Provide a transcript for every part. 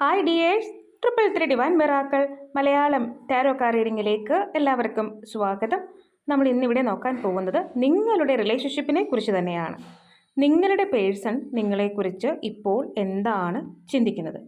Hi dears triple three divine miracle Malayalam tarot card റീഡിങ്ങിലേക്ക് എല്ലാവർക്കും സ്വാഗതം. നമ്മൾ ഇന്നിവിടെ നോക്കാൻ പോകുന്നത് നിങ്ങളുടെ റിലേഷൻഷിപ്പിനെ കുറിച്ച് തന്നെയാണ്. നിങ്ങളുടെ പേഴ്സൺ നിങ്ങളെക്കുറിച്ച് ഇപ്പോൾ എന്താണ് ചിന്തിക്കുന്നത്?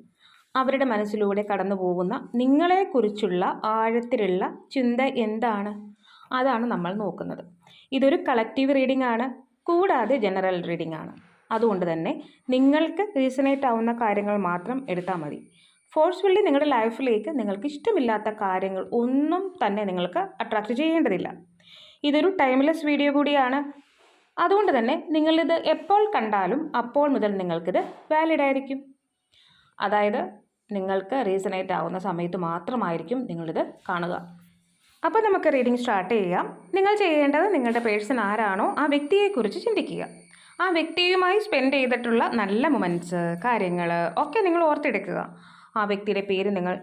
അവരുടെ മനസ്സിലൂടെ കടന്നു പോകുന്ന നിങ്ങളെക്കുറിച്ചുള്ള ആഴത്തിലുള്ള ചിന്ത എന്താണ്? അതാണ് നമ്മൾ നോക്കുന്നത്. ഇതൊരു കളക്റ്റീവ് റീഡിംഗ് ആണ്. കൂടാതെ ജനറൽ റീഡിംഗ് ആണ്. അതുകൊണ്ട് തന്നെ നിങ്ങൾക്ക് റീസണേറ്റ് ആവുന്ന കാര്യങ്ങൾ മാത്രം എടുത്താൽ മതി. ഫോഴ്സ്ഫുള്ളി നിങ്ങളുടെ ലൈഫിലേക്ക് നിങ്ങൾക്ക് ഇഷ്ടമില്ലാത്ത കാര്യങ്ങൾ ഒന്നും തന്നെ നിങ്ങൾക്ക് അട്രാക്റ്റ് ചെയ്യേണ്ടതില്ല. ഇതൊരു ടൈംലെസ് വീഡിയോ കൂടിയാണ്. അതുകൊണ്ട് തന്നെ നിങ്ങളിത് എപ്പോൾ കണ്ടാലും അപ്പോൾ മുതൽ നിങ്ങൾക്കിത് വാലിഡ് ആയിരിക്കും. അതായത് നിങ്ങൾക്ക് റീസണേറ്റ് ആവുന്ന സമയത്ത് മാത്രമായിരിക്കും നിങ്ങളിത് കാണുക. അപ്പോൾ നമുക്ക് റീഡിംഗ് സ്റ്റാർട്ട് ചെയ്യാം. നിങ്ങൾ ചെയ്യേണ്ടത് നിങ്ങളുടെ പേഴ്സൺ ആരാണോ ആ വ്യക്തിയെക്കുറിച്ച് ചിന്തിക്കുക. ആ വ്യക്തിയുമായി സ്പെൻഡ് ചെയ്തിട്ടുള്ള നല്ല മൊമെന്റ്സ് കാര്യങ്ങൾ ഒക്കെ നിങ്ങൾ ഓർത്തെടുക്കുക. ആ വ്യക്തിയുടെ പേര് നിങ്ങൾ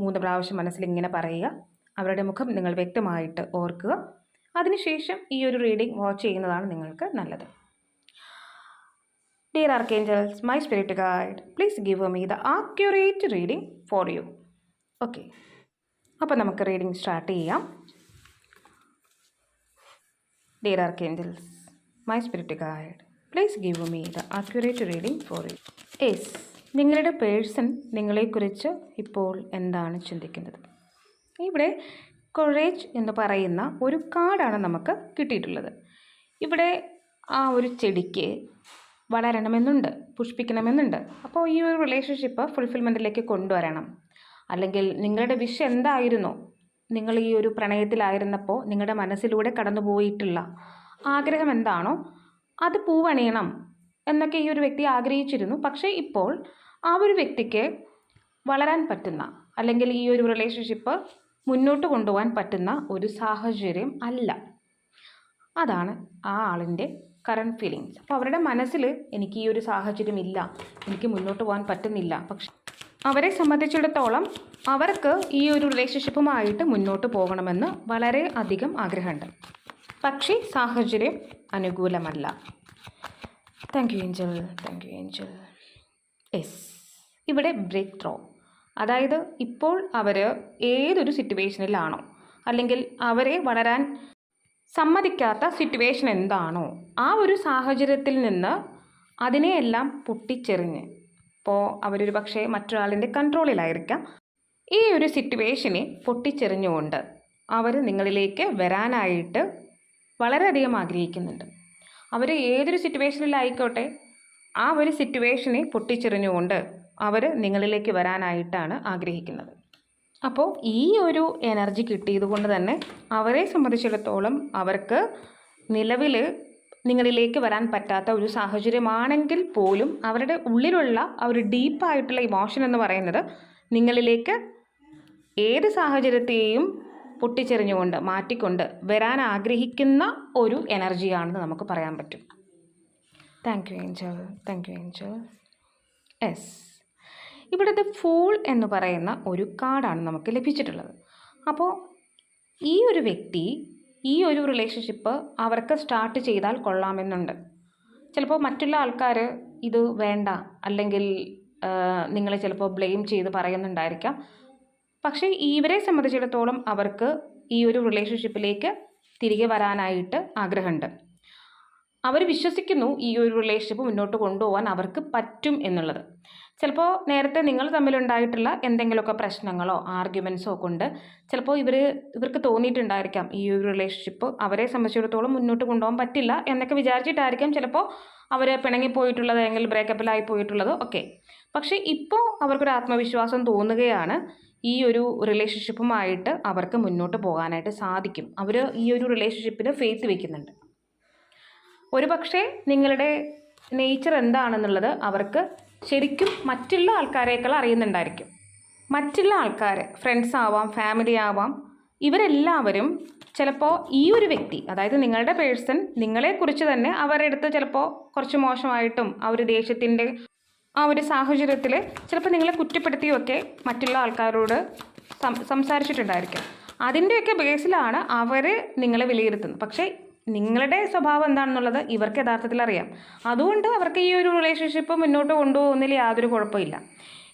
മൂന്ന് പ്രാവശ്യം മനസ്സിൽ ഇങ്ങനെ പറയുക. അവരുടെ മുഖം നിങ്ങൾ വ്യക്തമായിട്ട് ഓർക്കുക. അതിനുശേഷം ഈ ഒരു റീഡിംഗ് വാച്ച് ചെയ്യുന്നതാണ് നിങ്ങൾക്ക് നല്ലത്. Dear archangels my spirit guide please give me the accurate reading for you okay അപ്പോൾ നമുക്ക് റീഡിംഗ് സ്റ്റാർട്ട് ചെയ്യാം. Dear archangels my spirit guide please give me the accurate reading for you. Yes നിങ്ങളുടെ person നിങ്ങളെക്കുറിച്ച് ഇപ്പോൾ എന്താണ് ചിന്തിക്കുന്നത്? ഇവിടെ കൊറേജ് എന്ന് പറയുന്ന ഒരു കാർഡാണ് നമുക്ക് കിട്ടിയിട്ടുള്ളത്. ഇവിടെ ആ ഒരു ചെടിക്ക് വളരണമെന്നുണ്ട് പുഷ്പിക്കണമെന്നുണ്ട്. അപ്പോൾ ഈ ഒരു റിലേഷൻഷിപ്പ് ഫുൾഫിൽമെന്റിലേക്ക് കൊണ്ടുവരണം. അല്ലെങ്കിൽ നിങ്ങളുടെ വിഷ് എന്തായിരുന്നു? നിങ്ങൾ ഈ ഒരു പ്രണയത്തിലായിരുന്നപ്പോൾ നിങ്ങളുടെ മനസ്സിലൂടെ കടന്നുപോയിട്ടുള്ള ആഗ്രഹം എന്താണോ അത് പൂവണിയണം എന്നൊക്കെ ഈ ഒരു വ്യക്തി ആഗ്രഹിച്ചിരുന്നു. പക്ഷേ ഇപ്പോൾ ആ ഒരു വ്യക്തിക്ക് വളരാൻ പറ്റുന്ന അല്ലെങ്കിൽ ഈ ഒരു റിലേഷൻഷിപ്പ് മുന്നോട്ട് കൊണ്ടുപോകാൻ പറ്റുന്ന ഒരു സാഹചര്യം അല്ല. അതാണ് ആ ആളിന്റെ കറണ്ട് ഫീലിങ്സ് അപ്പോൾ അവരുടെ മനസ്സിൽ എനിക്ക് ഈ ഒരു സാഹചര്യം ഇല്ല. എനിക്ക് മുന്നോട്ട് പോകാൻ പറ്റുന്നില്ല. പക്ഷെ അവരെ സംബന്ധിച്ചിടത്തോളം അവർക്ക് ഈ ഒരു റിലേഷൻഷിപ്പുമായിട്ട് മുന്നോട്ട് പോകണമെന്ന് വളരെ അധികം ആഗ്രഹമുണ്ട്. പക്ഷേ സാഹചര്യം അനുകൂലമല്ല. Thank you angel thank you angel yes ഇവിടെ ബ്രേക്ക് ത്രോ അതായത് ഇപ്പോൾ അവർ ഏതൊരു സിറ്റുവേഷനിലാണോ അല്ലെങ്കിൽ അവരെ വളരാൻ സമ്മതിക്കാത്ത സിറ്റുവേഷൻ എന്താണോ? ആ ഒരു സാഹചര്യത്തിൽ നിന്ന് അതിനെയെല്ലാം പൊട്ടിച്ചെറിഞ്ഞ്. ഇപ്പോൾ അവരൊരു പക്ഷേ മറ്റൊരാളിന്റെ കൺട്രോളിലായിരിക്കാം ഈ ഒരു സിറ്റുവേഷനെ പൊട്ടിച്ചെറിഞ്ഞുകൊണ്ട് അവർ നിങ്ങളിലേക്ക് വരാനായിട്ട് വളരെയധികം ആഗ്രഹിക്കുന്നുണ്ട്. അവർ ഏതൊരു സിറ്റുവേഷനിലായിക്കോട്ടെ ആ ഒരു സിറ്റുവേഷനെ പൊട്ടിച്ചെറിഞ്ഞുകൊണ്ട് അവർ നിങ്ങളിലേക്ക് വരാനായിട്ടാണ് ആഗ്രഹിക്കുന്നത്. അപ്പോൾ ഈ ഒരു എനർജി കിട്ടിയതുകൊണ്ട് തന്നെ അവരെ സംബന്ധിച്ചിടത്തോളം അവർക്ക് നിലവിൽ നിങ്ങളിലേക്ക് വരാൻ പറ്റാത്ത ഒരു സാഹചര്യമാണെങ്കിൽ പോലും അവരുടെ ഉള്ളിലുള്ള ആ ഒരു ഡീപ്പായിട്ടുള്ള ഇമോഷൻ എന്ന് പറയുന്നത് നിങ്ങളിലേക്ക് ഏത് സാഹചര്യത്തെയും പൊട്ടിച്ചെറിഞ്ഞുകൊണ്ട് മാറ്റിക്കൊണ്ട് വരാൻ ആഗ്രഹിക്കുന്ന ഒരു എനർജിയാണെന്ന് നമുക്ക് പറയാൻ പറ്റും. Thank you angel thank you angel yes ഇവിടുത്തെ ഫൂൾ എന്ന് പറയുന്ന ഒരു കാർഡാണ് നമുക്ക് ലഭിച്ചിട്ടുള്ളത്. അപ്പോൾ ഈ ഒരു വ്യക്തി ഈ ഒരു റിലേഷൻഷിപ്പ് അവർക്ക് സ്റ്റാർട്ട് ചെയ്താൽ കൊള്ളാമെന്നുണ്ട്. ചിലപ്പോൾ മറ്റുള്ള ആൾക്കാർ ഇത് വേണ്ട അല്ലെങ്കിൽ നിങ്ങളെ ചിലപ്പോൾ ബ്ലെയിം ചെയ്ത് പറയുന്നുണ്ടായിരിക്കാം. പക്ഷേ ഇവരെ സംബന്ധിച്ചിടത്തോളം അവർക്ക് ഈ ഒരു റിലേഷൻഷിപ്പിലേക്ക് തിരികെ വരാനായിട്ട് ആഗ്രഹമുണ്ട്. അവർ വിശ്വസിക്കുന്നു ഈ ഒരു റിലേഷൻഷിപ്പ് മുന്നോട്ട് കൊണ്ടുപോകാൻ അവർക്ക് പറ്റും എന്നുള്ളത്. ചിലപ്പോൾ നേരത്തെ നിങ്ങൾ തമ്മിലുണ്ടായിട്ടുള്ള എന്തെങ്കിലുമൊക്കെ പ്രശ്നങ്ങളോ ആർഗ്യുമെൻസോ കൊണ്ട് ചിലപ്പോൾ ഇവർ ഇവർക്ക് തോന്നിയിട്ടുണ്ടായിരിക്കാം ഈ ഒരു റിലേഷൻഷിപ്പ് അവരെ സംബന്ധിച്ചിടത്തോളം മുന്നോട്ട് കൊണ്ടുപോകാൻ പറ്റില്ല എന്നൊക്കെ വിചാരിച്ചിട്ടായിരിക്കാം ചിലപ്പോൾ അവർ പിണങ്ങിപ്പോയിട്ടുള്ളത് അല്ലെങ്കിൽ ബ്രേക്കപ്പിലായി പോയിട്ടുള്ളത് ഒക്കെ. പക്ഷേ ഇപ്പോൾ അവർക്കൊരു ആത്മവിശ്വാസം തോന്നുകയാണ്. ഈ ഒരു റിലേഷൻഷിപ്പുമായിട്ട് അവർക്ക് മുന്നോട്ട് പോകാനായിട്ട് സാധിക്കും. അവർ ഈ ഒരു റിലേഷൻഷിപ്പിന് ഫെയ്ത്ത് വയ്ക്കുന്നുണ്ട് ഒരു പക്ഷേ നിങ്ങളുടെ നേച്ചർ എന്താണെന്നുള്ളത് അവർക്ക് ശരിക്കും മറ്റുള്ള ആൾക്കാരെക്കാൾ അറിയുന്നുണ്ടായിരിക്കും. മറ്റുള്ള ആൾക്കാർ ഫ്രണ്ട്സ് ആവാം ഫാമിലി ആവാം ഇവരെല്ലാവരും ചിലപ്പോൾ ഈ ഒരു വ്യക്തി അതായത് നിങ്ങളുടെ പേഴ്സൺ നിങ്ങളെക്കുറിച്ച് തന്നെ അവരുടെ അടുത്ത് ചിലപ്പോൾ കുറച്ച് മോശമായിട്ടും ആ ഒരു ദേഷ്യത്തിന്റെ ആ ഒരു സാഹചര്യത്തിൽ ചിലപ്പോൾ നിങ്ങളെ കുറ്റപ്പെടുത്തിയൊക്കെ മറ്റുള്ള ആൾക്കാരോട് സംസാരിച്ചിട്ടുണ്ടായിരിക്കും. അതിന്റെയൊക്കെ ബേസിലാണ് അവർ നിങ്ങളെ വിലയിരുത്തുന്നത്. പക്ഷേ നിങ്ങളുടെ സ്വഭാവം എന്താണെന്നുള്ളത് ഇവർക്ക് യഥാർത്ഥത്തിൽ അറിയാം. അതുകൊണ്ട് അവർക്ക് ഈ ഒരു റിലേഷൻഷിപ്പ് മുന്നോട്ട് കൊണ്ടുപോകുന്നതിൽ യാതൊരു കുഴപ്പമില്ല.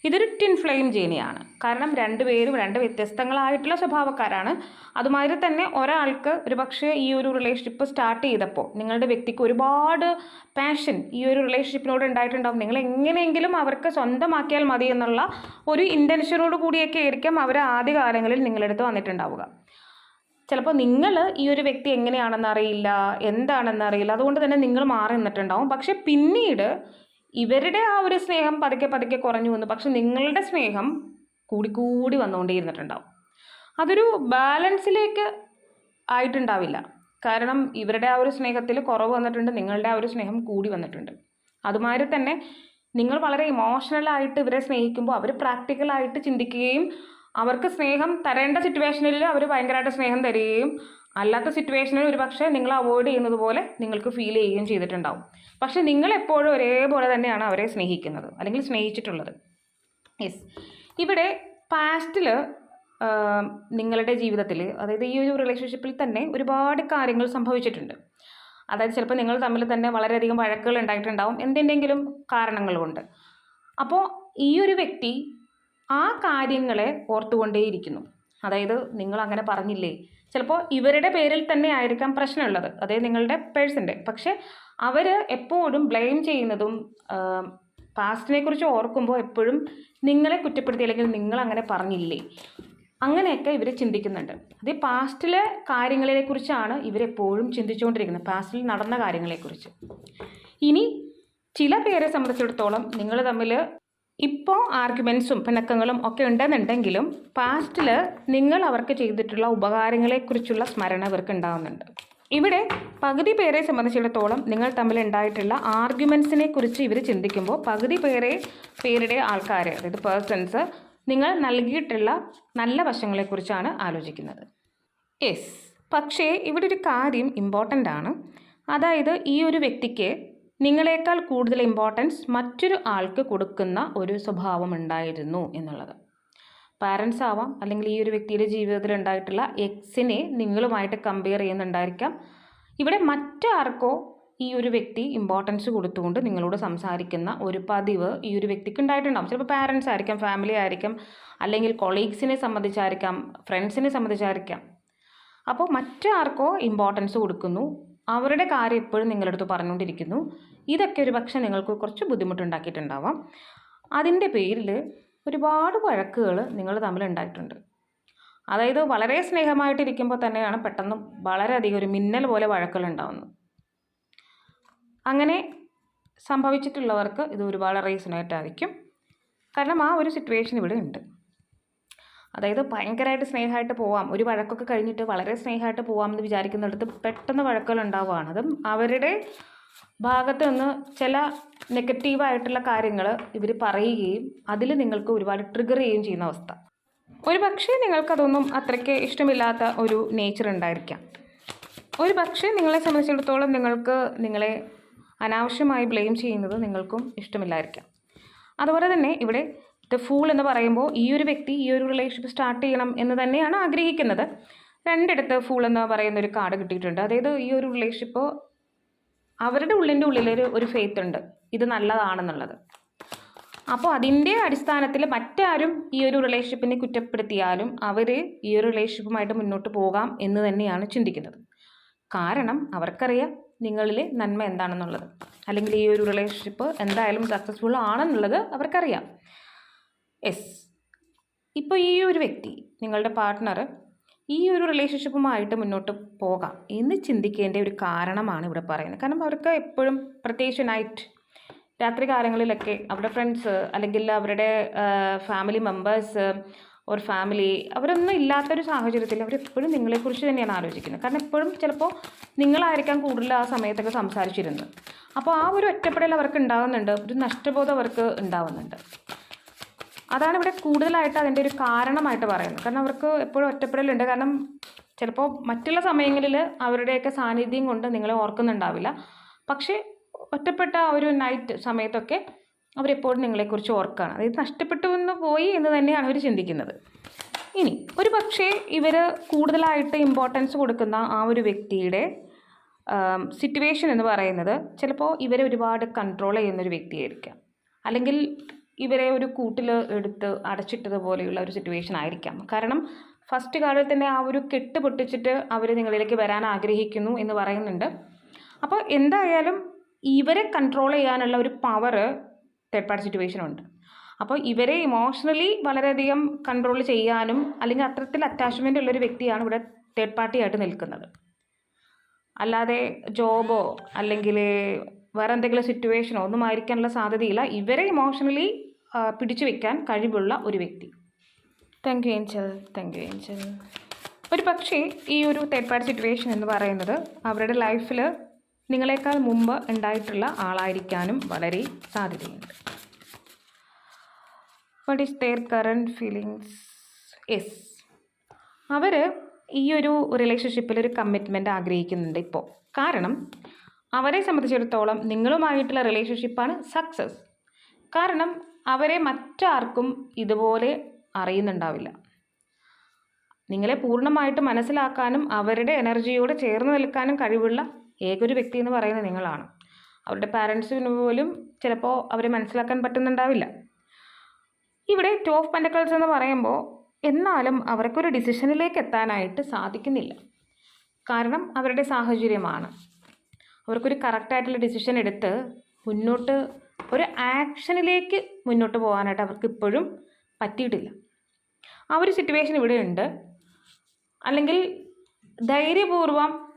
ഇതൊരു ടിൻ ഫ്ലെയിം ജേനിയാണ് കാരണം രണ്ടുപേരും രണ്ട് വ്യത്യസ്തങ്ങളായിട്ടുള്ള സ്വഭാവക്കാരാണ്. അതുമാതിരി തന്നെ ഒരാൾക്ക് ഒരു പക്ഷേ ഈ ഒരു റിലേഷൻഷിപ്പ് സ്റ്റാർട്ട് ചെയ്തപ്പോൾ നിങ്ങളുടെ വ്യക്തിക്ക് ഒരുപാട് പാഷൻ ഈ ഒരു റിലേഷൻഷിപ്പിനോട് ഉണ്ടായിട്ടുണ്ടാവും. നിങ്ങൾ എങ്ങനെയെങ്കിലും അവർക്ക് സ്വന്തമാക്കിയാൽ മതി എന്നുള്ള ഒരു ഇന്റൻഷനോട് കൂടിയൊക്കെ ആയിരിക്കും അവർ ആദ്യ കാലങ്ങളിൽ നിങ്ങളടുത്ത് വന്നിട്ടുണ്ടാവുക. ചിലപ്പോൾ നിങ്ങൾ ഈ ഒരു വ്യക്തി എങ്ങനെയാണെന്ന് അറിയില്ല എന്താണെന്ന് അറിയില്ല അതുകൊണ്ട് തന്നെ നിങ്ങൾ മാറി നിന്നിട്ടുണ്ടാവും. പക്ഷേ പിന്നീട് ഇവരുടെ ആ ഒരു സ്നേഹം പതുക്കെ പതുക്കെ കുറഞ്ഞു വന്നു. പക്ഷെ നിങ്ങളുടെ സ്നേഹം കൂടിക്കൂടി വന്നുകൊണ്ടേയിരുന്നിട്ടുണ്ടാവും. അതൊരു ബാലൻസിലേക്ക് ആയിട്ടുണ്ടാവില്ല. കാരണം ഇവരുടെ ആ ഒരു സ്നേഹത്തിൽ കുറവ് വന്നിട്ടുണ്ട് നിങ്ങളുടെ ആ ഒരു സ്നേഹം കൂടി വന്നിട്ടുണ്ട്. അതുമാതിരി തന്നെ നിങ്ങൾ വളരെ ഇമോഷണലായിട്ട് ഇവരെ സ്നേഹിക്കുമ്പോൾ അവർ പ്രാക്ടിക്കലായിട്ട് ചിന്തിക്കുകയും അവർക്ക് സ്നേഹം തരേണ്ട സിറ്റുവേഷനിൽ അവർ ഭയങ്കരമായിട്ട് സ്നേഹം തരികയും അല്ലാത്ത സിറ്റുവേഷനിൽ ഒരു പക്ഷേ നിങ്ങൾ അവോയ്ഡ് ചെയ്യുന്നത് പോലെ നിങ്ങൾക്ക് ഫീൽ ചെയ്യുകയും ചെയ്തിട്ടുണ്ടാവും. പക്ഷേ നിങ്ങൾ എപ്പോഴും ഒരേപോലെ തന്നെയാണ് അവരെ സ്നേഹിക്കുന്നത് അല്ലെങ്കിൽ സ്നേഹിച്ചിട്ടുള്ളത്. യെസ് ഇവിടെ പാസ്റ്റിൽ നിങ്ങളുടെ ജീവിതത്തിൽ അതായത് ഈ ഒരു റിലേഷൻഷിപ്പിൽ തന്നെ ഒരുപാട് കാര്യങ്ങൾ സംഭവിച്ചിട്ടുണ്ട്. അതായത് ചിലപ്പോൾ നിങ്ങൾ തമ്മിൽ തന്നെ വളരെയധികം വഴക്കുകൾ ഉണ്ടായിട്ടുണ്ടാവും എന്തിന്റെങ്കിലും കാരണങ്ങൾ കൊണ്ട് അപ്പോൾ ഈ ഒരു വ്യക്തി ആ കാര്യങ്ങളെ ഓർത്തുകൊണ്ടേയിരിക്കുന്നു. അതായത് നിങ്ങൾ അങ്ങനെ പറഞ്ഞില്ലേ ചിലപ്പോൾ ഇവരുടെ പേരിൽ തന്നെ ആയിരിക്കാം പ്രശ്നമുള്ളത്. അതേ നിങ്ങളുടെ പേഴ്സന്റെ പക്ഷേ അവർ എപ്പോഴും ബ്ലെയിം ചെയ്യുന്നതും പാസ്റ്റിനെ കുറിച്ച് ഓർക്കുമ്പോൾ എപ്പോഴും നിങ്ങളെ കുറ്റപ്പെടുത്തി അല്ലെങ്കിൽ നിങ്ങൾ അങ്ങനെ പറഞ്ഞില്ലേ? അങ്ങനെയൊക്കെ ഇവർ ചിന്തിക്കുന്നുണ്ട്. അത് പാസ്റ്റിലെ കാര്യങ്ങളെക്കുറിച്ചാണ് ഇവരെപ്പോഴും ചിന്തിച്ചുകൊണ്ടിരിക്കുന്നത്. പാസ്റ്റിൽ നടന്ന കാര്യങ്ങളെക്കുറിച്ച് ഇനി ചില പേരെ സംബന്ധിച്ചിടത്തോളം നിങ്ങൾ തമ്മിൽ ഇപ്പോൾ ആർഗ്യുമെൻസും പിണക്കങ്ങളും ഒക്കെ ഉണ്ടെന്നുണ്ടെങ്കിലും പാസ്റ്റിൽ നിങ്ങൾ അവർക്ക് ചെയ്തിട്ടുള്ള ഉപകാരങ്ങളെക്കുറിച്ചുള്ള സ്മരണ ഇവർക്ക് ഉണ്ടാകുന്നുണ്ട് ഇവിടെ പകുതി പേരെ സംബന്ധിച്ചിടത്തോളം നിങ്ങൾ തമ്മിൽ ഉണ്ടായിട്ടുള്ള ആർഗ്യുമെൻസിനെ കുറിച്ച് ഇവർ ചിന്തിക്കുമ്പോൾ പകുതി പേരെ പേരുടെ ആൾക്കാർ അതായത് പേഴ്സൺസ് നിങ്ങൾ നൽകിയിട്ടുള്ള നല്ല വശങ്ങളെക്കുറിച്ചാണ് ആലോചിക്കുന്നത്. യെസ് പക്ഷേ ഇവിടെ ഒരു കാര്യം ഇമ്പോർട്ടന്റ് ആണ്. അതായത് ഈ ഒരു വ്യക്തിക്ക് നിങ്ങളെക്കാൾ കൂടുതൽ ഇമ്പോർട്ടൻസ് മറ്റൊരു ആൾക്ക് കൊടുക്കുന്ന ഒരു സ്വഭാവം ഉണ്ടായിരുന്നു എന്നുള്ളത്. പാരൻസ് ആവാം അല്ലെങ്കിൽ ഈ ഒരു വ്യക്തിയുടെ ജീവിതത്തിൽ ഉണ്ടായിട്ടുള്ള എക്സിനെ നിങ്ങളുമായിട്ട് കമ്പയർ ചെയ്യുന്നുണ്ടായിരിക്കാം. ഇവിടെ മറ്റാർക്കോ ഈ ഒരു വ്യക്തി ഇമ്പോർട്ടൻസ് കൊടുത്തുകൊണ്ട് നിങ്ങളോട് സംസാരിക്കുന്ന ഒരു പതിവ് ഈ ഒരു വ്യക്തിക്ക് ഉണ്ടായിട്ടുണ്ടാകും ചിലപ്പോൾ പാരൻസ് ആയിരിക്കാം ഫാമിലി ആയിരിക്കാം അല്ലെങ്കിൽ കൊളീഗ്സിനെ സംബന്ധിച്ചായിരിക്കാം ഫ്രണ്ട്സിനെ സംബന്ധിച്ചായിരിക്കാം. അപ്പോൾ മറ്റാർക്കോ ഇമ്പോർട്ടൻസ് കൊടുക്കുന്നു? അവരുടെ കാര്യം എപ്പോഴും നിങ്ങളുടെ അടുത്ത് പറഞ്ഞുകൊണ്ടിരിക്കുന്നു. ഇതൊക്കെ ഒരു പക്ഷേ നിങ്ങൾക്ക് കുറച്ച് ബുദ്ധിമുട്ടുണ്ടാക്കിയിട്ടുണ്ടാവാം. അതിന്റെ പേരിൽ ഒരുപാട് വഴക്കുകൾ നിങ്ങൾ തമ്മിൽ ഉണ്ടായിട്ടുണ്ട്. അതായത് വളരെ സ്നേഹമായിട്ടിരിക്കുമ്പോൾ തന്നെയാണ് പെട്ടെന്ന് വളരെയധികം ഒരു മിന്നൽ പോലെ വഴക്കുകൾ ഉണ്ടാവുന്നത്. അങ്ങനെ സംഭവിച്ചിട്ടുള്ളവർക്ക് ഇത് ഒരുപാട് റീസണായിട്ടായിരിക്കും കാരണം ആ ഒരു സിറ്റുവേഷൻ ഇവിടെ ഉണ്ട്. അതായത് ഭയങ്കരമായിട്ട് സ്നേഹമായിട്ട് പോവാം. ഒരു വഴക്കൊക്കെ കഴിഞ്ഞിട്ട് വളരെ സ്നേഹമായിട്ട് പോവാം എന്ന് വിചാരിക്കുന്നിടത്ത് പെട്ടെന്ന് വഴക്കുകൾ ഉണ്ടാവുകയാണ് അതും അവരുടെ ഭാഗത്ത് നിന്ന് ചില നെഗറ്റീവായിട്ടുള്ള കാര്യങ്ങൾ ഇവർ പറയുകയും അതിൽ നിങ്ങൾക്ക് ഒരുപാട് ട്രിഗർ ചെയ്യുകയും ചെയ്യുന്ന അവസ്ഥ. ഒരു പക്ഷേ നിങ്ങൾക്കതൊന്നും അത്രയ്ക്ക് ഇഷ്ടമില്ലാത്ത ഒരു നേച്ചർ ഉണ്ടായിരിക്കാം. ഒരു പക്ഷേ നിങ്ങളെ സംബന്ധിച്ചിടത്തോളം നിങ്ങൾക്ക് നിങ്ങളെ അനാവശ്യമായി ബ്ലെയിം ചെയ്യുന്നത് നിങ്ങൾക്കും ഇഷ്ടമില്ലായിരിക്കാം. അതുപോലെ തന്നെ ഇവിടെ ദ ഫൂൾ എന്ന് പറയുമ്പോൾ ഈ ഒരു വ്യക്തി ഈ ഒരു റിലേഷൻഷിപ്പ് സ്റ്റാർട്ട് ചെയ്യണം എന്ന് തന്നെയാണ് ആഗ്രഹിക്കുന്നത്. രണ്ടിടത്ത് ഫൂൾ എന്ന് പറയുന്ന ഒരു കാർഡ് കിട്ടിയിട്ടുണ്ട്. അതായത് ഈ ഒരു റിലേഷൻഷിപ്പ് അവരുടെ ഉള്ളിന്റെ ഉള്ളിലൊരു ഒരു ഫെയ്ത്ത് ഉണ്ട്. ഇത് നല്ലതാണെന്നുള്ളത്. അപ്പോൾ അതിന്റെ അടിസ്ഥാനത്തിൽ മറ്റാരും ഈ ഒരു റിലേഷൻഷിപ്പിനെ കുറ്റപ്പെടുത്തിയാലും അവർ ഈ ഒരു റിലേഷൻഷിപ്പുമായിട്ട് മുന്നോട്ട് പോകാം എന്ന് തന്നെയാണ് ചിന്തിക്കുന്നത്. കാരണം അവർക്കറിയാം നിങ്ങളിലെ നന്മ എന്താണെന്നുള്ളത്. അല്ലെങ്കിൽ ഈ ഒരു റിലേഷൻഷിപ്പ് എന്തായാലും സക്സസ്ഫുൾ ആണെന്നുള്ളത് അവർക്കറിയാം. യെസ് ഇപ്പോൾ ഈ ഒരു വ്യക്തി നിങ്ങളുടെ പാർട്ട്ണർ ഈ ഒരു റിലേഷൻഷിപ്പുമായിട്ട് മുന്നോട്ട് പോകാം എന്ന് ചിന്തിക്കേണ്ട ഒരു കാരണമാണ് ഇവിടെ പറയുന്നത്. കാരണം അവർക്ക് എപ്പോഴും പ്രത്യേകിച്ച് നൈറ്റ് രാത്രി കാലങ്ങളിലൊക്കെ അവരുടെ ഫ്രണ്ട്സ് അല്ലെങ്കിൽ അവരുടെ ഫാമിലി മെമ്പേഴ്സ് ഒരു ഫാമിലി അവരൊന്നും ഇല്ലാത്തൊരു സാഹചര്യത്തിൽ അവരെപ്പോഴും നിങ്ങളെക്കുറിച്ച് തന്നെയാണ് ആലോചിക്കുന്നത്. കാരണം എപ്പോഴും ചിലപ്പോൾ നിങ്ങളായിരിക്കാം കൂടുതൽ ആ സമയത്തൊക്കെ സംസാരിച്ചിരുന്നത്. അപ്പോൾ ആ ഒരു ഒറ്റപ്പെടൽ അവർക്ക് ഉണ്ടാകുന്നുണ്ട് ഒരു നഷ്ടബോധം അവർക്ക് ഉണ്ടാവുന്നുണ്ട്. അതാണ് ഇവിടെ കൂടുതലായിട്ട് അതിന്റെ ഒരു കാരണമായിട്ട് പറയുന്നത്. കാരണം അവർക്ക് എപ്പോഴും ഒറ്റപ്പെടലുണ്ട്. കാരണം ചിലപ്പോൾ മറ്റുള്ള സമയങ്ങളിൽ അവരുടെയൊക്കെ സാന്നിധ്യം കൊണ്ട് നിങ്ങളെ ഓർക്കുന്നുണ്ടാവില്ല. പക്ഷേ ഒറ്റപ്പെട്ട ഒരു നൈറ്റ് സമയത്തൊക്കെ അവരെപ്പോഴും നിങ്ങളെക്കുറിച്ച് ഓർക്കുകയാണ് അതായത് നഷ്ടപ്പെട്ടു എന്ന് പോയി എന്ന് തന്നെയാണ് അവർ ചിന്തിക്കുന്നത്. ഇനി ഒരു പക്ഷേ ഇവർ കൂടുതലായിട്ട് ഇമ്പോർട്ടൻസ് കൊടുക്കുന്ന ആ ഒരു വ്യക്തിയുടെ സിറ്റുവേഷൻ എന്ന് പറയുന്നത് ചിലപ്പോൾ ഇവരെ ഒരുപാട് കൺട്രോൾ ചെയ്യുന്നൊരു വ്യക്തിയായിരിക്കാം. അല്ലെങ്കിൽ ഇവരെ ഒരു കൂട്ടിൽ എടുത്ത് അടച്ചിട്ടതുപോലെയുള്ള ഒരു സിറ്റുവേഷൻ ആയിരിക്കാം. കാരണം ഫസ്റ്റ് കാർഡിൽ തന്നെ ആ ഒരു കെട്ട് പൊട്ടിച്ചിട്ട് അവർ നിങ്ങളിലേക്ക് വരാൻ ആഗ്രഹിക്കുന്നു എന്ന് പറയുന്നുണ്ട്. അപ്പോൾ എന്തായാലും ഇവരെ കൺട്രോൾ ചെയ്യാനുള്ള ഒരു പവർ തേർഡ് പാർട്ടി സിറ്റുവേഷൻ ഉണ്ട്. അപ്പോൾ ഇവരെ ഇമോഷണലി വളരെയധികം കൺട്രോൾ ചെയ്യാനും അല്ലെങ്കിൽ അത്തരത്തിൽ അറ്റാച്ച്മെന്റ് ഉള്ളൊരു വ്യക്തിയാണ് ഇവിടെ തേർഡ് പാർട്ടി ആയിട്ട് നിൽക്കുന്നത്. അല്ലാതെ ജോബോ അല്ലെങ്കിൽ വേറെ എന്തെങ്കിലും സിറ്റുവേഷനോ ഒന്നും ആയിരിക്കാനുള്ള സാധ്യതയില്ല. ഇവരെ ഇമോഷണലി പിടിച്ചു വെക്കാൻ കഴിവുള്ള ഒരു വ്യക്തി. Thank you angel thank you angel ഒരു പക്ഷേ ഈ ഒരു തേർഡ് പാർട്ടി സിറ്റുവേഷൻ എന്ന് പറയുന്നത് അവരുടെ ലൈഫിൽ നിങ്ങളെക്കാൾ മുമ്പ് ഉണ്ടായിട്ടുള്ള ആളായിരിക്കാനും വളരെ സാധ്യതയുണ്ട്. What is their current feelings yes അവർ ഈ ഒരു റിലേഷൻഷിപ്പിൽ ഒരു കമ്മിറ്റ്മെന്റ് ആഗ്രഹിക്കുന്നുണ്ട് ഇപ്പോൾ കാരണം അവരെ സംബന്ധിച്ചിടത്തോളം നിങ്ങളുമായിട്ടുള്ള റിലേഷൻഷിപ്പാണ് സക്സസ് കാരണം അവരെ മറ്റാർക്കും ഇതുപോലെ അറിയുന്നുണ്ടാവില്ല. നിങ്ങളെ പൂർണമായിട്ട് മനസ്സിലാക്കാനും അവരുടെ എനർജിയോട് ചേർന്ന് നിൽക്കാനും കഴിവുള്ള ഏകൊരു വ്യക്തി എന്ന് പറയുന്നത് നിങ്ങളാണ്. അവരുടെ പാരൻസിന് പോലും ചിലപ്പോൾ അവരെ മനസ്സിലാക്കാൻ പറ്റുന്നുണ്ടാവില്ല. ഇവിടെ ടോഫ് പെൻഡക്കൾസ് എന്ന് പറയുമ്പോൾ എന്നാലും അവർക്കൊരു ഡിസിഷനിലേക്ക് എത്താനായിട്ട് സാധിക്കുന്നില്ല. കാരണം അവരുടെ സാഹചര്യമാണ്. അവർക്കൊരു കറക്റ്റായിട്ടുള്ള ഡിസിഷൻ എടുത്ത് മുന്നോട്ട് ഒരു ആക്ഷനിലേക്ക് മുന്നോട്ട് പോകാനായിട്ട് അവർക്ക് ഇപ്പോഴും പറ്റിയിട്ടില്ല. ആ ഒരു സിറ്റുവേഷൻ ഇവിടെ ഉണ്ട്. അല്ലെങ്കിൽ ധൈര്യപൂർവം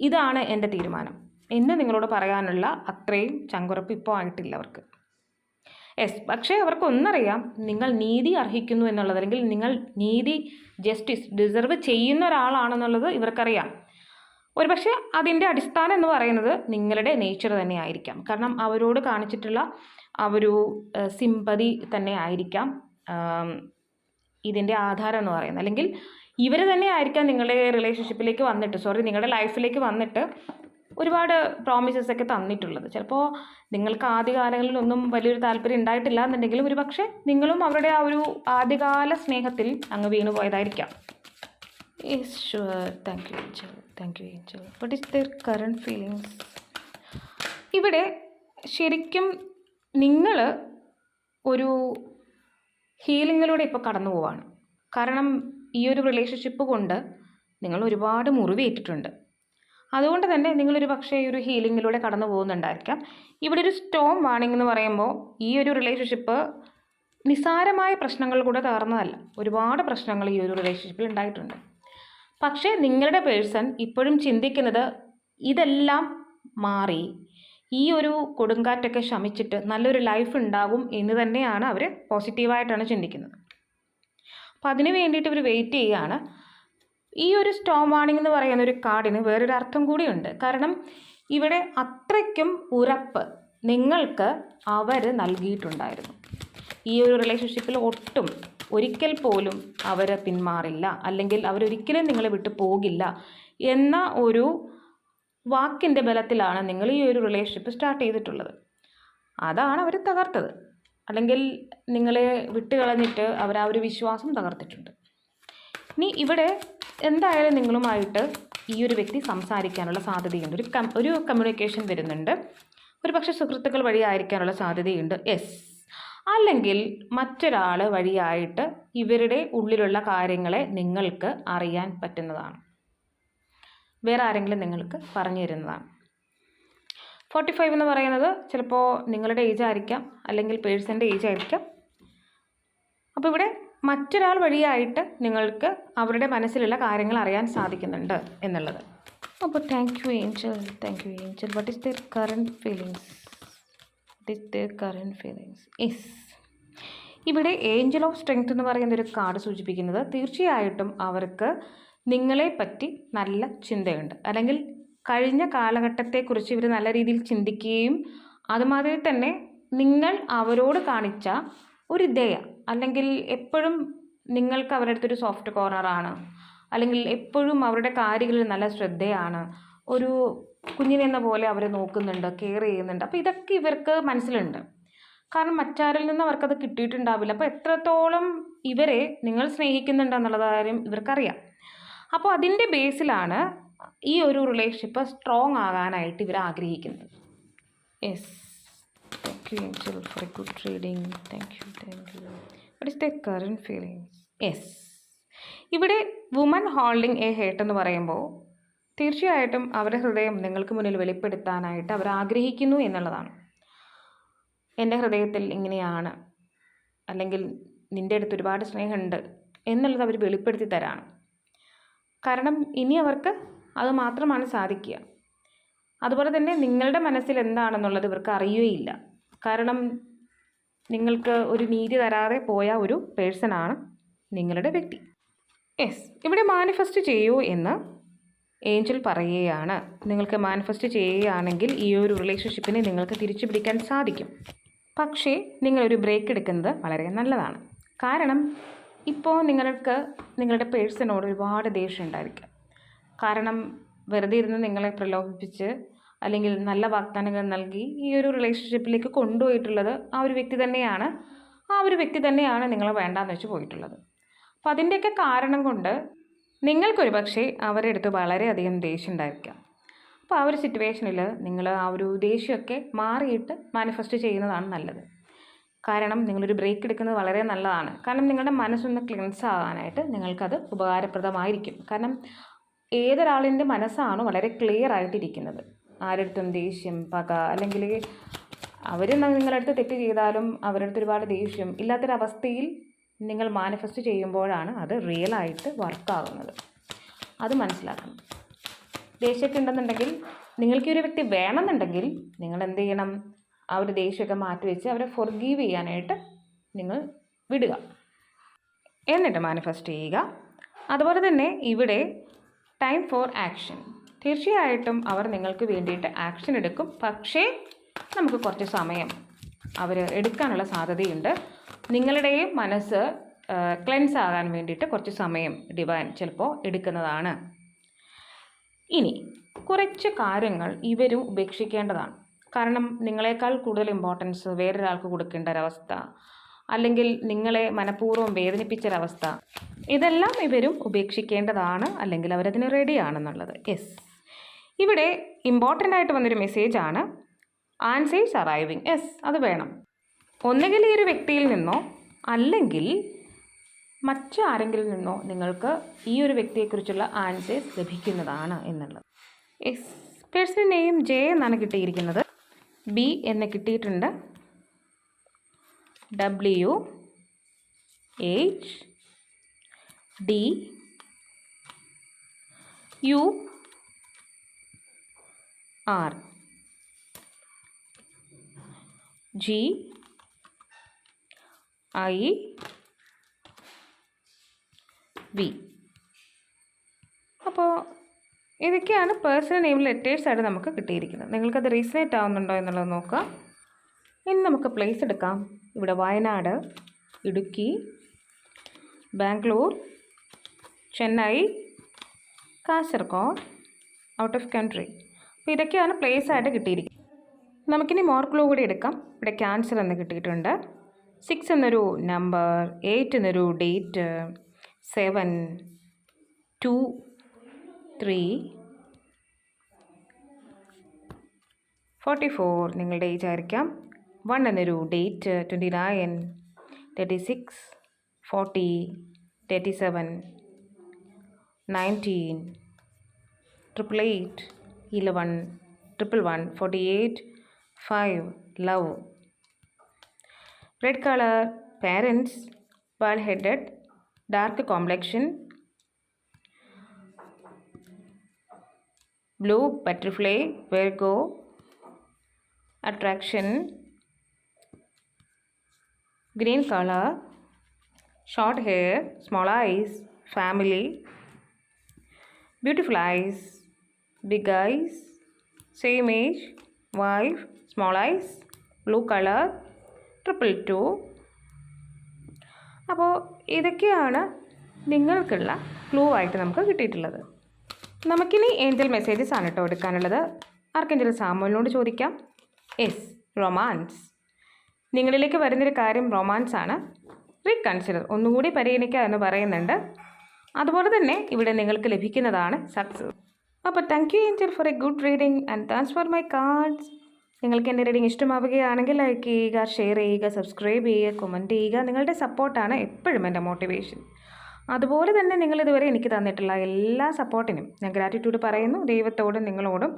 ഇതാണ് എന്റെ തീരുമാനം. എന്ന് നിങ്ങളോട് പറയാനുള്ള അത്രയും ചങ്കുറപ്പ് ഇപ്പോൾ ആയിട്ടില്ല അവർക്ക്. യെസ് പക്ഷേ അവർക്കൊന്നറിയാം നിങ്ങൾ നീതി അർഹിക്കുന്നു എന്നുള്ളത് അല്ലെങ്കിൽ നിങ്ങൾ നീതി ജസ്റ്റിസ് ഡിസർവ് ചെയ്യുന്ന ഒരാളാണെന്നുള്ളത് ഇവർക്കറിയാം. ഒരുപക്ഷെ അതിന്റെ അടിസ്ഥാനം എന്ന് പറയുന്നത് നിങ്ങളുടെ നേച്ചർ തന്നെ ആയിരിക്കാം കാരണം അവരോട് കാണിച്ചിട്ടുള്ള ആ ഒരു സിമ്പതി തന്നെ ആയിരിക്കാം ഇതിന്റെ ആധാരം എന്ന് പറയുന്നത്. അല്ലെങ്കിൽ ഇവർ തന്നെ ആയിരിക്കാം നിങ്ങളുടെ റിലേഷൻഷിപ്പിലേക്ക് വന്നിട്ട് സോറി നിങ്ങളുടെ ലൈഫിലേക്ക് വന്നിട്ട് ഒരുപാട് പ്രോമിസസ് ഒക്കെ തന്നിട്ടുള്ളത്. ചിലപ്പോൾ നിങ്ങൾക്ക് ആദ്യകാലങ്ങളിലൊന്നും വലിയൊരു താല്പര്യം ഉണ്ടായിട്ടില്ല എന്നുണ്ടെങ്കിലും ഒരു പക്ഷേ നിങ്ങളും അവരുടെ ആ ഒരു ആദ്യകാല സ്നേഹത്തിൽ അങ്ങ് വീണു പോയതായിരിക്കാം yes sure. Thank you, Angel. Thank you, Angel. What is their current feelings? ഇവിടെ ശരിക്കും നിങ്ങൾ ഒരു ഹീലിങ്ങിലൂടെ ഇപ്പോൾ കടന്നു പോവാണ് കാരണം ഈ ഒരു റിലേഷൻഷിപ്പ് കൊണ്ട് നിങ്ങൾ ഒരുപാട് മുറിവേറ്റിട്ടുണ്ട് അതുകൊണ്ട് തന്നെ നിങ്ങളൊരു പക്ഷേ ഈ ഒരു ഹീലിങ്ങിലൂടെ കടന്നു പോകുന്നുണ്ടായിരിക്കാം ഇവിടെ ഒരു സ്റ്റോം വാണിംഗ് എന്ന് പറയുമ്പോൾ ഈ ഒരു റിലേഷൻഷിപ്പ് നിസ്സാരമായ പ്രശ്നങ്ങൾ കൂടെ തകർന്നതല്ല ഒരുപാട് പ്രശ്നങ്ങൾ ഈ ഒരു റിലേഷൻഷിപ്പിൽ ഉണ്ടായിട്ടുണ്ട് പക്ഷേ നിങ്ങളുടെ പേഴ്സൺ ഇപ്പോഴും ചിന്തിക്കുന്നത് ഇതെല്ലാം മാറി. ഈ ഒരു കൊടുങ്കാറ്റൊക്കെ ശമിച്ചിട്ട് നല്ലൊരു ലൈഫ് ഉണ്ടാകും എന്ന് തന്നെയാണ് അവർ പോസിറ്റീവായിട്ടാണ് ചിന്തിക്കുന്നത്. അപ്പോൾ അതിന് വേണ്ടിയിട്ട് ഇവർ വെയിറ്റ് ചെയ്യുകയാണ്. ഈ ഒരു സ്റ്റോം വാണിംഗ് എന്ന് പറയുന്ന ഒരു കാർഡിന് വേറൊരു അർത്ഥം കൂടിയുണ്ട്. കാരണം ഇവിടെ അത്രയ്ക്കും ഉറപ്പ് നിങ്ങൾക്ക് അവർ നൽകിയിട്ടുണ്ടായിരുന്നു. ഈ ഒരു റിലേഷൻഷിപ്പിൽ ഒട്ടും ഒരിക്കൽ പോലും അവർ പിന്മാറില്ല. അല്ലെങ്കിൽ അവരൊരിക്കലും നിങ്ങളെ വിട്ടു പോകില്ല എന്ന ഒരു വാക്കിന്റെ ബലത്തിലാണ് നിങ്ങൾ ഈ ഒരു റിലേഷൻഷിപ്പ് സ്റ്റാർട്ട് ചെയ്തിട്ടുള്ളത്. അതാണ് അവർ തകർത്തത്. അല്ലെങ്കിൽ നിങ്ങളെ വിട്ടുകളഞ്ഞിട്ട് അവർ ആ ഒരു വിശ്വാസം തകർത്തിട്ടുണ്ട്. ഇനി ഇവിടെ എന്തായാലും നിങ്ങളുമായിട്ട് ഈ ഒരു വ്യക്തി സംസാരിക്കാനുള്ള സാധ്യതയുണ്ട്. ഒരു ഒരു കമ്മ്യൂണിക്കേഷൻ വരുന്നുണ്ട്. ഒരു പക്ഷേ സുഹൃത്തുക്കൾ വഴി ആയിരിക്കാനുള്ള സാധ്യതയുണ്ട്. യെസ് അല്ലെങ്കിൽ മറ്റൊരാൾ വഴിയായിട്ട് ഇവരുടെ ഉള്ളിലുള്ള കാര്യങ്ങളെ നിങ്ങൾക്ക് അറിയാൻ പറ്റുന്നതാണ്. വേറെ ആരെങ്കിലും നിങ്ങൾക്ക് പറഞ്ഞു തരുന്നതാണ്. ഫോർട്ടി ഫൈവ് എന്ന് പറയുന്നത് ചിലപ്പോൾ നിങ്ങളുടെ ഏജ് ആയിരിക്കാം അല്ലെങ്കിൽ പേഴ്സന്റെ ഏജ് ആയിരിക്കാം. അപ്പോൾ ഇവിടെ മറ്റൊരാൾ വഴിയായിട്ട് നിങ്ങൾക്ക് അവരുടെ മനസ്സിലുള്ള കാര്യങ്ങൾ അറിയാൻ സാധിക്കുന്നുണ്ട് എന്നുള്ളത്. അപ്പോൾ thank you angel thank you angel what is their current feelings what current feelings is ഇവിടെ ഏഞ്ചൽ ഓഫ് സ്ട്രെങ്ത് എന്ന് പറയുന്ന ഒരു കാർഡ് സൂചിപ്പിക്കുന്നത് തീർച്ചയായിട്ടും അവർക്ക് നിങ്ങളെ പറ്റി നല്ല ചിന്തയുണ്ട്. അല്ലെങ്കിൽ കഴിഞ്ഞ കാലഘട്ടത്തെക്കുറിച്ച് ഇവർ നല്ല രീതിയിൽ ചിന്തിക്കുകയും അതുമാതിരി തന്നെ നിങ്ങൾ അവരോട് കാണിച്ച ഒരു ദയ അല്ലെങ്കിൽ എപ്പോഴും നിങ്ങൾക്ക് അവരുടെ അടുത്തൊരു സോഫ്റ്റ് കോർണറാണ് അല്ലെങ്കിൽ എപ്പോഴും അവരുടെ കാര്യങ്ങളിൽ നല്ല ശ്രദ്ധയാണ് ഒരു കുഞ്ഞിനെന്ന പോലെ അവരെ നോക്കുന്നുണ്ട് കെയർ ചെയ്യുന്നുണ്ട്. അപ്പോൾ ഇതൊക്കെ ഇവർക്ക് മനസ്സിലുണ്ട്. കാരണം മറ്റാരിൽ നിന്ന് അവർക്കത് കിട്ടിയിട്ടുണ്ടാവില്ല. അപ്പോൾ എത്രത്തോളം ഇവരെ നിങ്ങൾ സ്നേഹിക്കുന്നുണ്ടെന്നുള്ള കാര്യം ഇവർക്കറിയാം. അപ്പോൾ അതിന്റെ ബേസിലാണ് ഈ ഒരു റിലേഷൻഷിപ്പ് സ്ട്രോങ് ആകാനായിട്ട് ഇവർ ആഗ്രഹിക്കുന്നത്. Yes thank you angel for a good reading thank you thank you what is the current feelings yes ഇവിടെ വുമൻ ഹോൾഡിംഗ് എ ഹേട്ട് എന്ന് പറയുമ്പോൾ തീർച്ചയായിട്ടും അവരുടെ ഹൃദയം നിങ്ങൾക്ക് മുന്നിൽ വെളിപ്പെടുത്താനായിട്ട് അവർ ആഗ്രഹിക്കുന്നു എന്നുള്ളതാണ്. എന്റെ ഹൃദയത്തിൽ ഇങ്ങനെയാണ്. അല്ലെങ്കിൽ നിന്റെ അടുത്ത് ഒരുപാട് സ്നേഹമുണ്ട് എന്നുള്ളത് അവർ വെളിപ്പെടുത്തി തരാണ്. കാരണം ഇനി അവർക്ക് അത് മാത്രമാണ് സാധിക്കുക. അതുപോലെ തന്നെ നിങ്ങളുടെ മനസ്സിൽ എന്താണെന്നുള്ളത് ഇവർക്ക് അറിയുകയില്ല. കാരണം നിങ്ങൾക്ക് ഒരു നീതി തരാതെ പോയ ഒരു പേഴ്സണാണ് നിങ്ങളുടെ വ്യക്തി. യെസ് ഇവിടെ മാനിഫെസ്റ്റ് ചെയ്യൂ എന്ന് ഏഞ്ചൽ പറയുകയാണ് നിങ്ങൾക്ക് മാനിഫെസ്റ്റ് ചെയ്യുകയാണെങ്കിൽ ഈ ഒരു റിലേഷൻഷിപ്പിനെ നിങ്ങൾക്ക് തിരിച്ചു പിടിക്കാൻ സാധിക്കും. പക്ഷേ നിങ്ങളൊരു ബ്രേക്ക് എടുക്കുന്നത് വളരെ നല്ലതാണ്. കാരണം ഇപ്പോൾ നിങ്ങൾക്ക് നിങ്ങളുടെ പേഴ്സണോട് ഒരുപാട് ദേഷ്യം ഉണ്ടായിരിക്കാം. കാരണം വെറുതെ ഇരുന്ന് നിങ്ങളെ പ്രലോഭിപ്പിച്ച് അല്ലെങ്കിൽ നല്ല വാഗ്ദാനങ്ങൾ നൽകി ഈ ഒരു റിലേഷൻഷിപ്പിലേക്ക് കൊണ്ടുപോയിട്ടുള്ളത് ആ ഒരു വ്യക്തി തന്നെയാണ്. ആ ഒരു വ്യക്തി തന്നെയാണ് നിങ്ങളെ വേണ്ടാന്ന് വെച്ച് പോയിട്ടുള്ളത്. അപ്പോൾ അതിന്റെയൊക്കെ കാരണം കൊണ്ട് നിങ്ങൾക്കൊരു പക്ഷേ അവരുടെ അടുത്ത് വളരെയധികം ദേഷ്യം ഉണ്ടായിരിക്കാം അപ്പോൾ ആ ഒരു സിറ്റുവേഷനിൽ നിങ്ങൾ ആ ഒരു ദേഷ്യമൊക്കെ മാറിയിട്ട് മാനിഫെസ്റ്റ് ചെയ്യുന്നതാണ് നല്ലത്. കാരണം നിങ്ങളൊരു ബ്രേക്ക് എടുക്കുന്നത് വളരെ നല്ലതാണ്. കാരണം നിങ്ങളുടെ മനസ്സൊന്ന് ക്ലിൻസ് ആകാനായിട്ട് നിങ്ങൾക്കത് ഉപകാരപ്രദമായിരിക്കും. കാരണം ഏതൊരാളിന്റെ മനസ്സാണ് വളരെ ക്ലിയർ ആയിട്ടിരിക്കുന്നത്. ആരടുത്തും ദേഷ്യം പക അല്ലെങ്കിൽ അവർ നിങ്ങളുടെ അടുത്ത് തെറ്റ് ചെയ്താലും അവരുടെ അടുത്ത് ഒരുപാട് ദേഷ്യം ഇല്ലാത്തൊരവസ്ഥയിൽ നിങ്ങൾ മാനിഫെസ്റ്റ് ചെയ്യുമ്പോഴാണ് അത് റിയൽ റിയലായിട്ട് വർക്കാകുന്നത് അത് മനസ്സിലാക്കണം. ദേഷ്യമൊക്കെ ഉണ്ടെന്നുണ്ടെങ്കിൽ നിങ്ങൾക്ക് ഒരു വ്യക്തി വേണമെന്നുണ്ടെങ്കിൽ നിങ്ങൾ എന്ത് ചെയ്യണം? ആ ഒരു ദേഷ്യമൊക്കെ മാറ്റിവെച്ച് അവരെ ഫൊർഗീവ് ചെയ്യാനായിട്ട് നിങ്ങൾ വിടുക. എന്നിട്ട് മാനിഫെസ്റ്റ് ചെയ്യുക. അതുപോലെ തന്നെ ഇവിടെ ടൈം ഫോർ ആക്ഷൻ തീർച്ചയായിട്ടും അവർ നിങ്ങൾക്ക് വേണ്ടിയിട്ട് ആക്ഷൻ എടുക്കും. പക്ഷേ നമുക്ക് കുറച്ച് സമയം അവർ എടുക്കാനുള്ള സാധ്യതയുണ്ട്. നിങ്ങളുടെയും മനസ്സ് ക്ലെൻസ് ആകാൻ വേണ്ടിയിട്ട് കുറച്ച് സമയം ഡിവൈൻ ചിലപ്പോൾ എടുക്കുന്നതാണ്. ഇനി കുറച്ച് കാര്യങ്ങൾ ഇവരും ഉപേക്ഷിക്കേണ്ടതാണ്. കാരണം നിങ്ങളെക്കാൾ കൂടുതൽ ഇമ്പോർട്ടൻസ് വേറൊരാൾക്ക് കൊടുക്കേണ്ട ഒരവസ്ഥ അല്ലെങ്കിൽ നിങ്ങളെ മനഃപൂർവം വേദനിപ്പിച്ചൊരവസ്ഥ ഇതെല്ലാം ഇവരും ഉപേക്ഷിക്കേണ്ടതാണ് അല്ലെങ്കിൽ അവരതിന് റെഡിയാണെന്നുള്ളത് യെസ് ഇവിടെ ഇമ്പോർട്ടന്റ് ആയിട്ട് വന്നൊരു മെസ്സേജാണ് ആൻസേഴ്സ് അറൈവിങ് യെസ് അത് വേണം. ഒന്നുകിൽ ഈ ഒരു വ്യക്തിയിൽ നിന്നോ അല്ലെങ്കിൽ മറ്റാരെങ്കിലും നിന്നോ നിങ്ങൾക്ക് ഈ ഒരു വ്യക്തിയെക്കുറിച്ചുള്ള ആൻസേഴ്സ് ലഭിക്കുന്നതാണ് എന്നുള്ളത്. എസ് പേഴ്സൺ നെയിം ജെ എന്നാണ് കിട്ടിയിരിക്കുന്നത്. ബി എന്ന് കിട്ടിയിട്ടുണ്ട്. W H D U R G I V. അപ്പോൾ ഇതൊക്കെയാണ് പേഴ്സണൽ നെയിം ലെറ്റേഴ്സ് ആയിട്ട് നമുക്ക് കിട്ടിയിരിക്കുന്നത്. നിങ്ങൾക്കത് റീസണേറ്റ് ആവുന്നുണ്ടോ എന്നുള്ളത് നോക്കുക. ഇനി നമുക്ക് പ്ലേസ് എടുക്കാം. ഇവിടെ Wayanad Idukki Bangalore Chennai Kasaragod out of country അപ്പോൾ ഇതൊക്കെയാണ് പ്ലേസ് ആയിട്ട് കിട്ടിയിരിക്കുന്നത്. നമുക്കിനി മോർ ക്ലൂ കൂടി എടുക്കാം. ഇവിടെ ക്യാൻസർ എന്ന് കിട്ടിയിട്ടുണ്ട്. സിക്സ് എന്നൊരു നമ്പർ എയ്റ്റ് എന്നൊരു date seven two three forty four നിങ്ങളുടെ ഏജ് ആയിരിക്കാം. വൺ എന്നൊരു date twenty nine thirty six forty thirty seven nineteen triple eight eleven triple one forty eight five love red color parents bald headed dark complexion blue butterfly virgo attraction green color short hair small eyes family beautiful eyes big eyes same age wife small eyes blue color triple two അപ്പോൾ ഇതൊക്കെയാണ് നിങ്ങൾക്കുള്ള clue ആയിട്ട് നമുക്ക് കിട്ടിയിട്ടുള്ളത്. നമുക്കിനി Angel messages ആണ് കേട്ടോ എടുക്കാനുള്ളത്. ആർക്കെങ്കിലും സാമുവലിനോട് ചോദിക്കാം. എസ് റൊമാൻസ് നിങ്ങളിലേക്ക് വരുന്നൊരു കാര്യം റൊമാൻസ് ആണ്. റീകൺസിഡർ ഒന്നുകൂടി പരിഗണിക്കുക എന്ന് പറയുന്നുണ്ട്. അതുപോലെ തന്നെ ഇവിടെ നിങ്ങൾക്ക് ലഭിക്കുന്നതാണ് സക്സസ് അപ്പോൾ thank you angel for a good reading and thanks for my cards നിങ്ങൾക്ക് എന്റെ റീഡിങ് ഇഷ്ടമാവുകയാണെങ്കിൽ ലൈക്ക് ചെയ്യുക ഷെയർ ചെയ്യുക സബ്സ്ക്രൈബ് ചെയ്യുക കമന്റ് ചെയ്യുക. നിങ്ങളുടെ സപ്പോർട്ടാണ് എപ്പോഴും എന്റെ മോട്ടിവേഷൻ അതുപോലെ തന്നെ നിങ്ങൾ ഇതുവരെ എനിക്ക് തന്നിട്ടുള്ള എല്ലാ സപ്പോർട്ടിനും ഞാൻ ഗ്രാറ്റിറ്റ്യൂഡ് പറയുന്നു. ദൈവത്തോടും നിങ്ങളോടും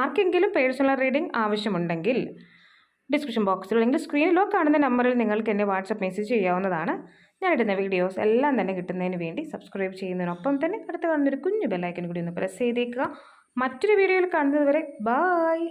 ആർക്കെങ്കിലും പേഴ്സണൽ റീഡിംഗ് ആവശ്യമുണ്ടെങ്കിൽ ഡിസ്ക്രിപ്ഷൻ ബോക്സിൽ അല്ലെങ്കിൽ സ്ക്രീനിലോ കാണുന്ന നമ്പറിൽ നിങ്ങൾക്ക് എന്നെ വാട്സപ്പ് മെസ്സേജ് ചെയ്യാവുന്നതാണ്. ഞാൻ ഇടുന്ന വീഡിയോസ് എല്ലാം തന്നെ കിട്ടുന്നതിന് വേണ്ടി സബ്സ്ക്രൈബ് ചെയ്യുന്നതിനൊപ്പം തന്നെ അടുത്ത് കാണുന്നൊരു കുഞ്ഞു ബെല്ലൈക്കൻ കൂടി ഒന്ന് പ്രസ് ചെയ്തേക്കുക. മറ്റൊരു വീഡിയോയിൽ കാണുന്നതുവരെ ബായ്